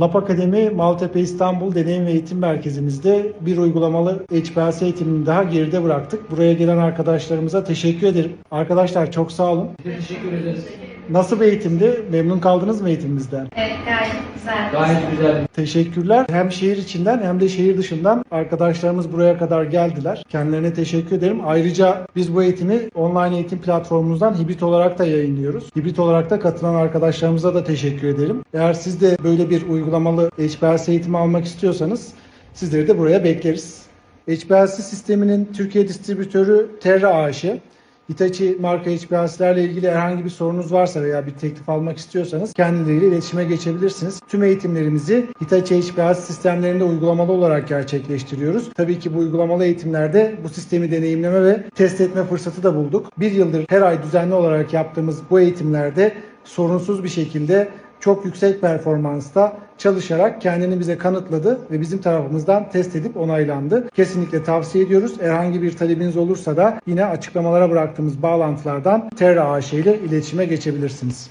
Lap Akademi Maltepe İstanbul Deneyim ve Eğitim Merkezimizde bir uygulamalı HPLC eğitimini daha geride bıraktık. Buraya gelen arkadaşlarımıza teşekkür ederim. Arkadaşlar çok sağ olun. Teşekkür ederiz. Nasıl bir eğitimdi? Memnun kaldınız mı eğitimimizden? Evet gayet güzel. Gayet güzel. Teşekkürler. Hem şehir içinden hem de şehir dışından arkadaşlarımız buraya kadar geldiler. Kendilerine teşekkür ederim. Ayrıca biz bu eğitimi online eğitim platformumuzdan hibrit olarak da yayınlıyoruz. Hibrit olarak da katılan arkadaşlarımıza da teşekkür ederim. Eğer siz de böyle bir uygulamalı HPLC eğitimi almak istiyorsanız sizleri de buraya bekleriz. HPLC sisteminin Türkiye distribütörü Terra AŞ. Hitachi marka HPLC'lerle ilgili herhangi bir sorunuz varsa veya bir teklif almak istiyorsanız kendileriyle iletişime geçebilirsiniz. Tüm eğitimlerimizi Hitachi HPLC sistemlerinde uygulamalı olarak gerçekleştiriyoruz. Tabii ki bu uygulamalı eğitimlerde bu sistemi deneyimleme ve test etme fırsatı da bulduk. Bir yıldır her ay düzenli olarak yaptığımız bu eğitimlerde sorunsuz bir şekilde çok yüksek performansta çalışarak kendini bize kanıtladı ve bizim tarafımızdan test edip onaylandı. Kesinlikle tavsiye ediyoruz. Herhangi bir talebiniz olursa da yine açıklamalara bıraktığımız bağlantılardan Terra AŞ ile iletişime geçebilirsiniz.